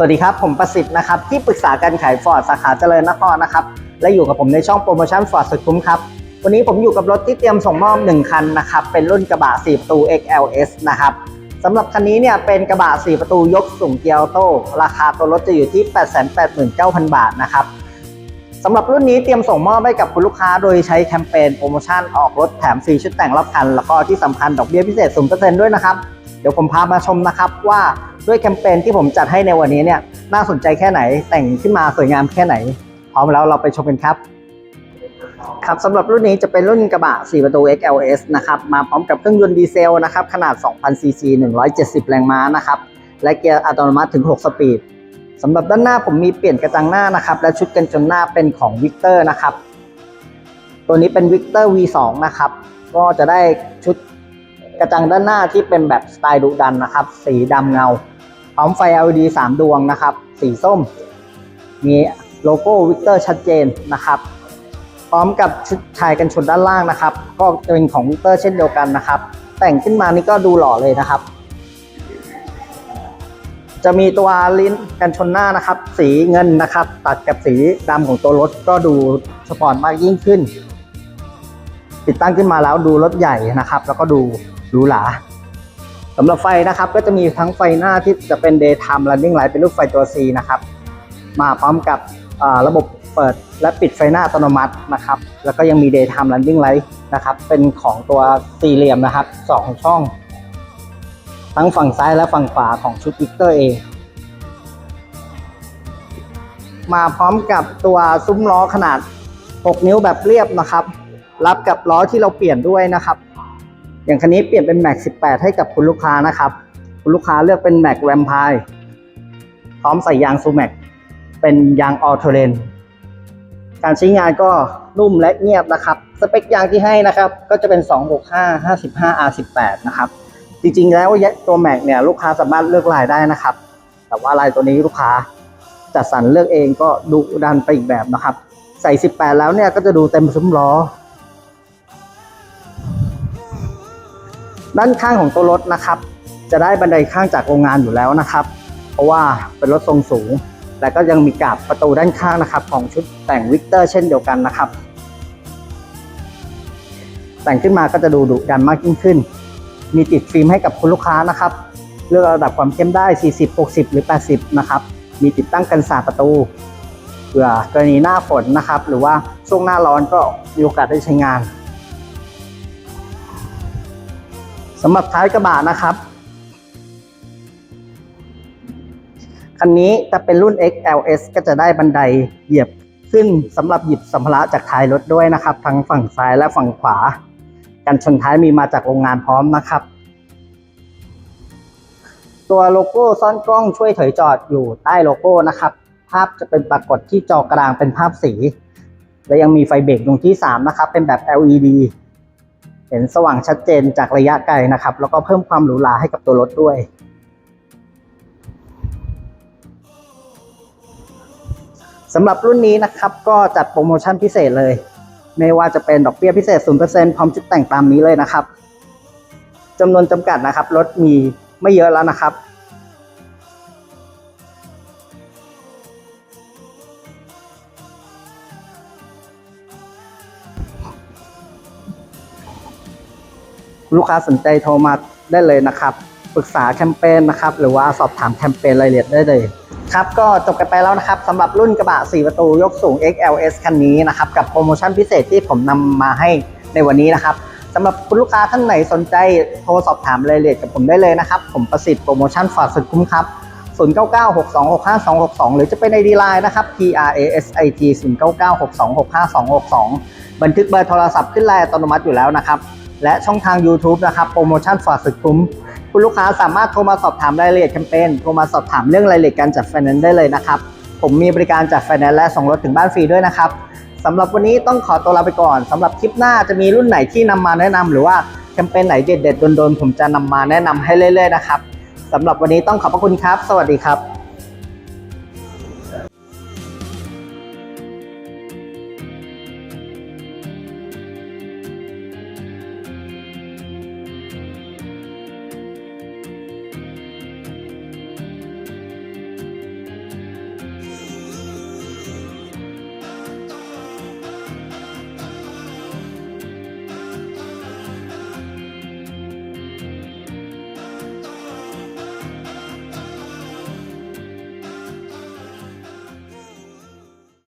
สวัสดีครับ ผมประสิทธิ์นะครับ ที่ปรึกษาการขายฟอร์ดสาขาเจริญนครนะครับ และอยู่กับผมในช่องโปรโมชั่นฟอร์ดสุดคุ้มครับ วันนี้ผมอยู่กับรถที่เตรียมส่งมอบ 1 คันนะครับ เป็นรุ่นกระบะ 4 ประตู XLS นะครับสำหรับคันนี้เนี่ยเป็นกระบะ 4 ประตูยกสูงเกียร์โต้ราคาตัวรถจะอยู่ที่ 889,000 บาทนะครับสำหรับรุ่นนี้เตรียมส่งมอบให้กับคุณลูกค้า โดยใช้แคมเปญโปรโมชั่นออกรถแถมฟรีชุดแต่งรอบคัน แล้วก็ที่สำคัญดอกเบี้ยพิเศษ0%ด้วยนะครับ เดี๋ยวผมพามาชมนะครับว่าด้วยแคมเปญที่ผมจัดให้ในวันนี้เนี่ยน่าสนใจแค่ไหนแต่งขึ้นมาสวยงามแค่ไหน พร้อมแล้วเราไปชมกันครับ ครับสำหรับรุ่นนี้จะเป็นรุ่นกระบะ 4 ประตู XLS นะครับมาพร้อมกับเครื่องยนต์ดีเซลนะครับขนาด 2,000ซีซี170 แรงม้านะครับและเกียร์อัตโนมัติถึง 6 สปีดสำหรับด้านหน้าผมมีเปลี่ยนกระจังหน้านะครับและชุดกันชนหน้าเป็นของวิกเตอร์นะครับตัวนี้เป็นวิกเตอร์ V2 นะครับก็จะได้ชุด กระจังด้านหน้าที่เป็นแบบสไตล์ดุดันนะครับ สีดำเงา พร้อมไฟ LED 3 ดวงนะครับ สีส้ม มีโลโก้วิกเตอร์ชัดเจนนะครับ พร้อมกับชุดชายกันชนด้านล่างนะครับ ก็เป็นของวิกเตอร์เช่นเดียวกันนะครับ แต่งขึ้นมานี่ก็ดูหล่อเลยนะครับ จะมีตัวลิ้นกันชนหน้านะครับ สีเงินนะครับ ตัดกับสีดำของตัวรถก็ดูสปอร์ตมากยิ่งขึ้นติดตั้งขึ้นมาแล้วดูรถใหญ่นะครับ แล้วก็ดู หรูหราสำหรับไฟนะครับก็จะมีทั้งไฟหน้าที่จะเป็น daytime running light เป็นรูปไฟตัว C นะครับ มาพร้อมกับระบบเปิดและปิดไฟหน้าอัตโนมัตินะครับ แล้วก็ยังมี daytime running light นะครับ เป็นของตัวสี่เหลี่ยมนะครับสองช่อง ทั้งฝั่งซ้ายและฝั่งขวาของชุดวิกเตอร์เองมาพร้อมกับตัวซุ้มล้อขนาด 6 นิ้วแบบเรียบนะครับ รับกับล้อที่เราเปลี่ยนด้วยนะครับ อย่างคันนี้เปลี่ยนเป็น Max 18 ให้กับคุณลูกค้านะครับ คุณลูกค้าเลือกเป็น Max Vampire พร้อมใส่ยางซูแม็กเป็นยางออโทเรนการใช้งานก็นุ่มและเงียบนะครับ สเปคยางที่ให้นะครับ ก็จะเป็น 265 55 R18 นะครับ จริงๆ แล้วตัวแม็กเนี่ยลูกค้าสามารถเลือกลายได้นะครับ แต่ว่าลายตัวนี้ลูกค้าจัดสรรเลือกเองก็ดูดันไปอีกแบบนะครับ ใส่ 18 แล้วเนี่ยก็จะดูเต็มซุ้มล้อ ด้านข้างของตัวรถนะครับ จะได้บันไดข้างจากโรงงานอยู่แล้วนะครับ เพราะว่าเป็นรถทรงสูง และก็ยังมีกาบประตูด้านข้างนะครับ ของชุดแต่งวิกเตอร์เช่นเดียวกันนะครับ แต่งขึ้นมาก็จะดูดุดันมากยิ่งขึ้น มีติดฟิล์มให้กับคุณลูกค้านะครับ เลือกระดับความเข้มได้ 40 60 หรือ 80 นะครับ มีติดตั้งกันสาประตูเผื่อกรณีหน้าฝนนะครับ หรือว่าช่วงหน้าร้อนก็มีโอกาสได้ใช้งาน สำหรับท้ายกระบะนะครับ คันนี้จะเป็นรุ่น XLS ก็จะได้บันไดเหยียบขึ้นสำหรับหยิบสัมภาระจากท้ายรถด้วยนะครับ ทั้งฝั่งซ้ายและฝั่งขวา กันชนท้ายมีมาจากโรงงานพร้อมนะครับ ตัวโลโก้ซ่อนกล้องช่วยถอยจอดอยู่ใต้โลโก้นะครับ ภาพจะเป็นปรากฏที่จอกลางเป็นภาพสี และยังมีไฟเบรกดวงที่ 3 นะครับ เป็นแบบ LED เห็นสว่างชัดเจนจากระยะไกลนะครับ แล้วก็เพิ่มความหรูหราให้กับตัวรถด้วย สำหรับรุ่นนี้นะครับก็จัดโปรโมชั่นพิเศษเลย ไม่ว่าจะเป็นดอกเบี้ยพิเศษ 0%พร้อมชุดแต่งตามนี้เลยนะครับจำนวนจำกัดนะครับรถมีไม่เยอะแล้วนะครับ ลูกค้าสนใจโทรมาได้เลยนะครับ ปรึกษาแคมเปญนะครับ หรือว่าสอบถามแคมเปญรายละเอียดได้เลยครับก็จบกันไปแล้วนะครับสำหรับรุ่นกระบะ 4 ประตูยกสูง XLS คันนี้นะครับกับโปรโมชั่นพิเศษที่ผมนำมาให้ในวันนี้นะครับสำหรับคุณลูกค้าท่านไหนสนใจโทรสอบถามรายละเอียดกับผมได้เลยนะครับ ผมประสิทธิ์โปรโมชั่นฝากสุดคุ้มครับ 0996265262 หรือจะเป็น ID Line นะครับ P R A S I T 0996265262 บันทึกเบอร์โทรศัพท์ขึ้นไลน์อัตโนมัติอยู่แล้วนะครับ และช่องทาง YouTube นะครับโปรโมชั่นฝากสุดคุ้ม คุณลูกค้าสามารถโทรมาสอบถามรายละเอียดแคมเปญโทรมาสอบถามเรื่องรายละเอียดการจัดไฟแนนซ์ได้เลยนะครับ ผมมีบริการจัดไฟแนนซ์และส่งรถถึงบ้านฟรีด้วยนะครับสำหรับวันนี้ต้องขอตัวลาไปก่อนสำหรับคลิปหน้าจะมีรุ่นไหนที่นำมาแนะนำหรือว่าแคมเปญไหนเด็ดๆโดนๆผมจะนำมาแนะนำให้เรื่อยๆนะครับสำหรับวันนี้ต้องขอบพระคุณครับ สวัสดีครับ